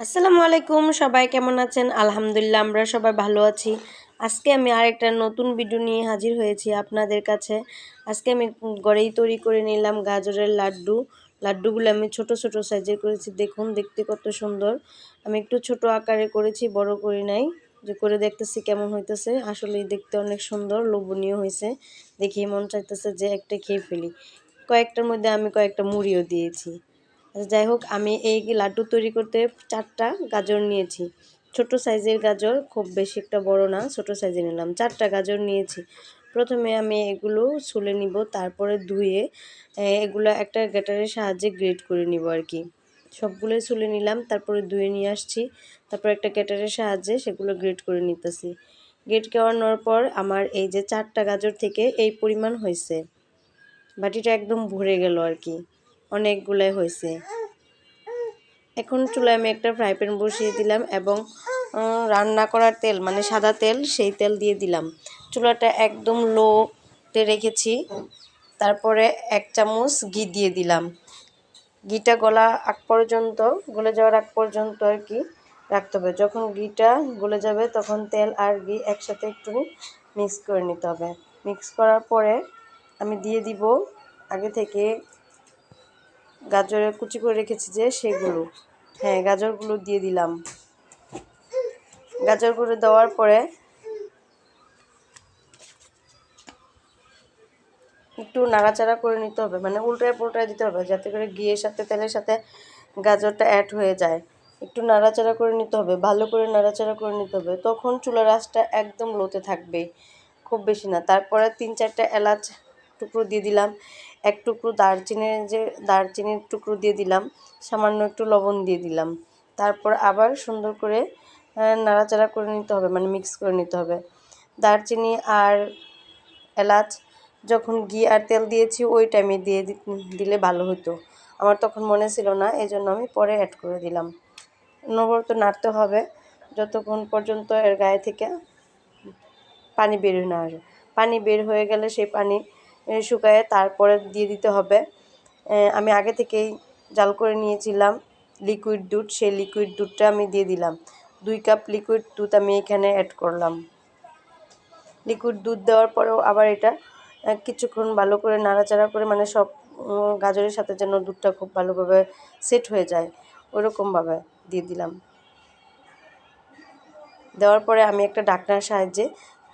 আসসালামু আলাইকুম, সবাই কেমন আছেন? আলহামদুলিল্লাহ, আমরা সবাই ভালো আছি। আজকে আমি আরেকটা নতুন ভিডিও নিয়ে হাজির হয়েছি আপনাদের কাছে। আজকে আমি ঘরেই তৈরি করে নিলাম গাজরের লাড্ডু। লাড্ডুগুলো আমি ছোট ছোট সাইজের করেছি। দেখুন, দেখতে কত সুন্দর। আমি একটু ছোট আকারে করেছি, বড় করি নাই। যে করে দেখতেছি কেমন হইতেছে। আসলেই দেখতে অনেক সুন্দর, লোভনীয় হয়েছে দেখি মন চাইতেছে যে একটা খেয়ে ফেলি। কয়েকটার মধ্যে আমি কয়েকটা মুড়িও দিয়েছি। যাই হোক, আমি এই লাড্ডু তৈরি করতে চারটা গাজর নিয়েছি। ছোট সাইজের গাজর, খুব বেশি একটা বড় না, ছোট সাইজে নিলাম। চারটা গাজর নিয়েছি। প্রথমে আমি এগুলো ছুলে নিব, তারপরে ধুয়ে এগুলো একটা গ্যাটারের সাহায্যে গ্রেট করে নিব আর কি। সবগুলোই ছুলে নিলাম, তারপরে ধুয়ে নিয়ে আসছি। তারপর একটা গ্যাটারের সাহায্যে সেগুলো গ্রেট করে নিতেছি। গ্রেট করানোর পর আমার এই যে চারটা গাজর থেকে এই পরিমাণ হয়েছে। বাটিটা একদম ভরে গেল আর কি। অনেকগুলাই হয়েছে। এখন চুলায় আমি একটা ফ্রাই প্যান বসিয়ে দিলাম এবং রান্না করার তেল মানে সাদা তেল, সেই তেল দিয়ে দিলাম। চুলাটা একদম লোতে রেখেছি। তারপরে এক চামচ ঘি দিয়ে দিলাম। ঘিটা গলা আগ পর্যন্ত, গলে যাওয়ার আগ পর্যন্ত আর কি রাখতে হবে। যখন ঘিটা গলে যাবে, তখন তেল আর ঘি একসাথে একটু মিক্স করে নিতে হবে। মিক্স করার পরে আমি দিয়ে দিব আগে থেকে গাজরের কুচি করে রেখেছি যে সেগুলো। হ্যাঁ গাজরগুলো দিয়ে দিলাম। গাজরগুলো দেওয়ার পরে একটু নাড়াচাড়া করে নিতে হবে মানে উল্টায় পুল্টায় দিতে হবে যাতে করে ঘিয়ের সাথে, তেলের সাথে গাজরটা অ্যাড হয়ে যায়। একটু নাড়াচাড়া করে নিতে হবে, ভালো করে নাড়াচাড়া করে নিতে হবে। তখন চুলার আঁচটা একদম লোতে থাকবে, খুব বেশি না। তারপরে তিন চারটা এলাচ টুকরো দিয়ে দিলাম। এক টুকরো দারচিনির যে দারচিনির টুকরো দিয়ে দিলাম। সামান্য একটু লবণ দিয়ে দিলাম। তারপর আবার সুন্দর করে নাড়াচাড়া করে নিতে হবে মানে মিক্স করে নিতে হবে। দারচিনি আর এলাচ, যখন ঘি আর তেল দিয়েছি, ওই টাইমে দিয়ে দিলে ভালো হতো। আমার তখন মনে ছিল না এই জন্য আমি পরে অ্যাড করে দিলাম। নবরত নাড়তে হবে, যতক্ষণ পর্যন্ত এর গায়ে থেকে পানি বের হয়ে না আসে পানি বের হয়ে গেলে সেই পানি শুকায়ে তারপরে দিয়ে দিতে হবে। আমি আগে থেকেই জাল করে নিয়েছিলাম লিকুইড দুধ, সেই লিকুইড দুধটা আমি দিয়ে দিলাম। দুই কাপ লিকুইড দুধ আমি এখানে অ্যাড করলাম। লিকুইড দুধ দেওয়ার পরেও আবার এটা কিছুক্ষণ ভালো করে নাড়াচাড়া করে মানে সব গাজরের সাথে যেন দুধটা খুব ভালোভাবে সেট হয়ে যায়, ওরকমভাবে দিয়ে দিলাম। দেওয়ার পরে আমি একটা ডাকনার সাহায্যে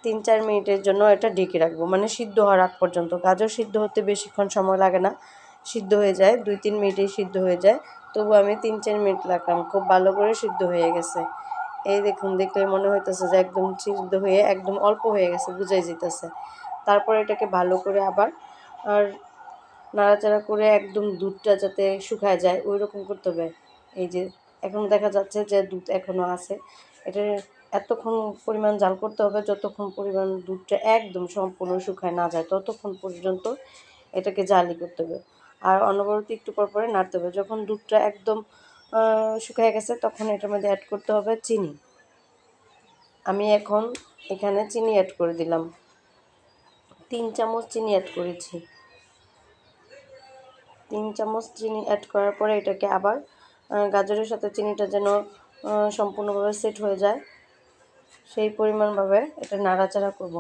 তিন চার মিনিটের জন্য এটা ঢেকে রাখব। মানে সিদ্ধ হওয়ার আগ পর্যন্ত। গাজর সিদ্ধ হতে বেশিক্ষণ সময় লাগে না। সিদ্ধ হয়ে যায় দুই তিন মিনিটেই সিদ্ধ হয়ে যায়। তবু আমি তিন চার মিনিট লাগলাম। খুব ভালো করে সিদ্ধ হয়ে গেছে। এই দেখুন, দেখলে মনে হইতেছে যে একদম সিদ্ধ হয়ে একদম অল্প হয়ে গেছে, বুঝাই যেতেছে তারপর এটাকে ভালো করে আবার আর নাড়াচাড়া করে একদম দুধটা যাতে শুকায় যায় ওই রকম করতে হবে। এই যে, এখন দেখা যাচ্ছে যে দুধ এখনও আছে। এটা এতক্ষণ পরিমাণ জাল করতে হবে, যতক্ষণ পরিমাণ দুধটা একদম সম্পূর্ণ শুকায় না যায়, ততক্ষণ পর্যন্ত এটাকে জালি করতে হবে। আর অনবরত একটু পর পরে নাড়তে হবে। যখন দুধটা একদম শুকিয়ে গেছে, তখন এটার মধ্যে অ্যাড করতে হবে চিনি। আমি এখন এখানে চিনি অ্যাড করে দিলাম। তিন চামচ চিনি অ্যাড করেছি। তিন চামচ চিনি অ্যাড করার পরে এটাকে আবার গাজরের সাথে চিনিটা যেন সম্পূর্ণভাবে সেট হয়ে যায়। সেই পরিমাণভাবে এটা নাড়াচাড়া করব।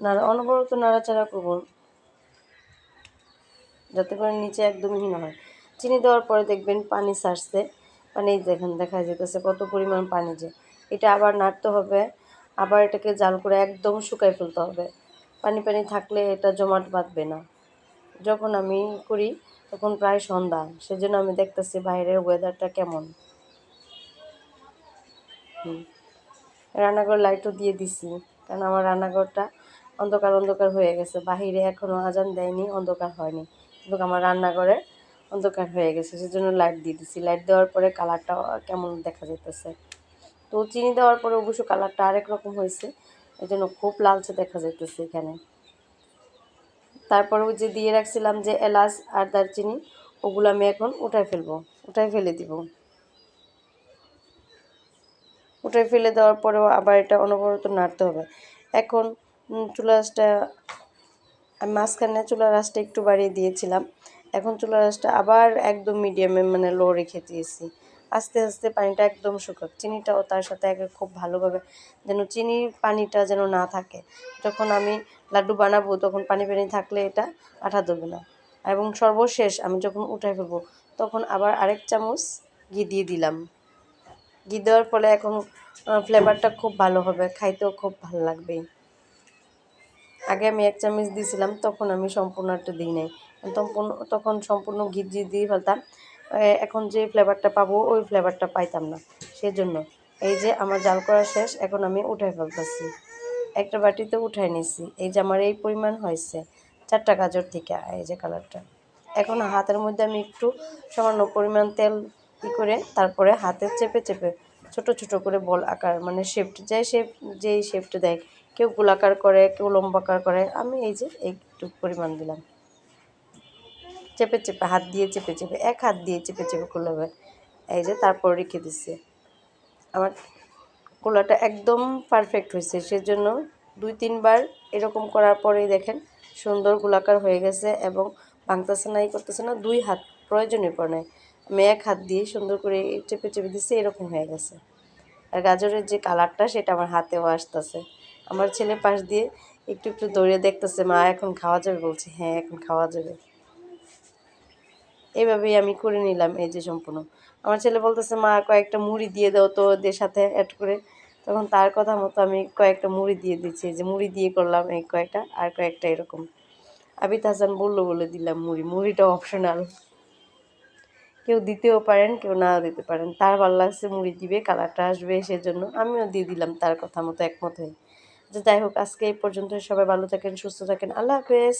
নাড়া, অনবরত নাড়াচাড়া করব। যাতে করে নিচে একদম হিন হয়। চিনি দেওয়ার পরে দেখবেন পানি ছাড়ছে পানি দেখেন, দেখা যেতেছে কত পরিমাণ পানি যে। এটা আবার নাড়তে হবে। আবার এটাকে জাল করে একদম শুকাই ফেলতে হবে। পানি পানি থাকলে এটা জমাট বাঁধবে না। যখন আমি করি, তখন প্রায় সন্ধ্যা। সেজন্য আমি দেখতেছি বাইরের ওয়েদারটা কেমন। হুম। রান্নাঘর লাইটও দিয়ে দিছি, কারণ আমার রান্নাঘরটা অন্ধকার অন্ধকার হয়ে গেছে। বাহিরে এখনও আজান দেয়নি, অন্ধকার হয়নি। কিন্তু আমার রান্নাঘরে অন্ধকার হয়ে গেছে, সেজন্য লাইট দিয়ে দিছি। লাইট দেওয়ার পরে কালারটা কেমন দেখা যেতেছে তো চিনি দেওয়ার পরে অবশ্য কালারটা আরেক রকম হয়েছে এই জন্য খুব লালচে দেখা যাইতেছে এখানে। তারপরে যে দিয়ে রাখছিলাম যে এলাচ আর দারচিনি, ওগুলো আমি এখন উঠায় ফেলব, উঠায় ফেলে দিব। উঠে ফেলে দেওয়ার পরেও আবার এটা অনবরত নাড়তে হবে। এখন চুলা আমি মাঝখানে চুলা রাসটা একটু বাড়িয়ে দিয়েছিলাম। এখন চুলা রাসটা আবার একদম মিডিয়ামে মানে লো রেখে দিয়েছি। আস্তে আস্তে পানিটা একদম শুকাক। চিনিটাও তার সাথে আগে খুব ভালোভাবে, যেন চিনির পানিটা যেন না থাকে। যখন আমি লাড্ডু বানাবো, তখন পানি পানি থাকলে এটা আঠা দেবে না। এবং সর্বশেষ আমি যখন উঠাই ফেলব, তখন আবার আরেক চামচ ঘি দিয়ে দিলাম। ঘি দেওয়ার ফলে এখন ফ্লেভারটা খুব ভালো হবে, খাইতেও খুব ভালো লাগবে। আগে আমি এক চামচ দিয়েছিলাম তখন আমি সম্পূর্ণটা দিই নাই। সম্পূর্ণ তখন সম্পূর্ণ ঘি দিয়ে দিয়ে ফেলতাম। এখন যে ফ্লেভারটা পাবো, ওই ফ্লেভারটা পাইতাম না। সেজন্য এই যে আমার জাল করা শেষ, এখন আমি উঠাই ফেলতেছি। একটা বাটিতে উঠাই নিছি। এই যে আমার এই পরিমাণ হয়েছে, চারটা গাজর থেকে, এই যে কালারটা এখন হাতের মধ্যে আমি একটু সামান্য পরিমাণ তেল ই করে তারপরে হাতে চেপে চেপে ছোট ছোট করে বল আকার মানে শেপট যে শেপ যেই শেপটা দেয়। কেউ গোলাকার করে, কেউ লম্বাকার করে। আমি এই যে একটু পরিমাণ দিলাম। চেপে চেপে, হাত দিয়ে চেপে চেপে, এক হাত দিয়ে চেপে চেপে করলে হবে। এই যে তারপর রেখে দিচ্ছে আমার কোলাটা একদম পারফেক্ট হয়েছে। সেজন্য দুই, তিনবার এরকম করার পরেই দেখেন সুন্দর গোলাকার হয়ে গেছে এবং ভাঙতেছে না ই করতেছে না, দুই হাত প্রয়োজনই পড়ে এক হাত দিয়ে সুন্দর করে চেপে চেপে দিচ্ছে এরকম হয়ে গেছে। আর গাজরের যে কালারটা, সেটা আমার হাতেও আসতেছে। আমার ছেলে পাশ দিয়ে একটু একটু দৌড়ে দেখতেছে, মা, এখন খাওয়া যাবে? বলছে হ্যাঁ এখন খাওয়া যাবে। এইভাবেই আমি করে নিলাম এই যে সম্পূর্ণ। আমার ছেলে বলতেছে, মা, কয়েকটা মুড়ি দিয়ে দাও তো ওদের সাথে অ্যাড করে। তখন তার কথা মতো আমি কয়েকটা মুড়ি দিয়ে দিচ্ছি যে মুড়ি দিয়ে করলাম এই কয়েকটা, আর কয়েকটা এরকম। আবিদ হাসান বলল বলে দিলাম মুড়ি মুড়িটা অপশনাল কেউ দিতেও পারেন, কেউ নাও দিতে পারেন। তার ভালো লাগছে মুড়ি দিবে, কালারটা আসবে, সেজন্য আমিও দিয়ে দিলাম তার কথা মতো একমত হয়ে। যে যাই হোক, আজকে এই পর্যন্ত সবাই ভালো থাকেন, সুস্থ থাকেন। আল্লাহ হাফেজ।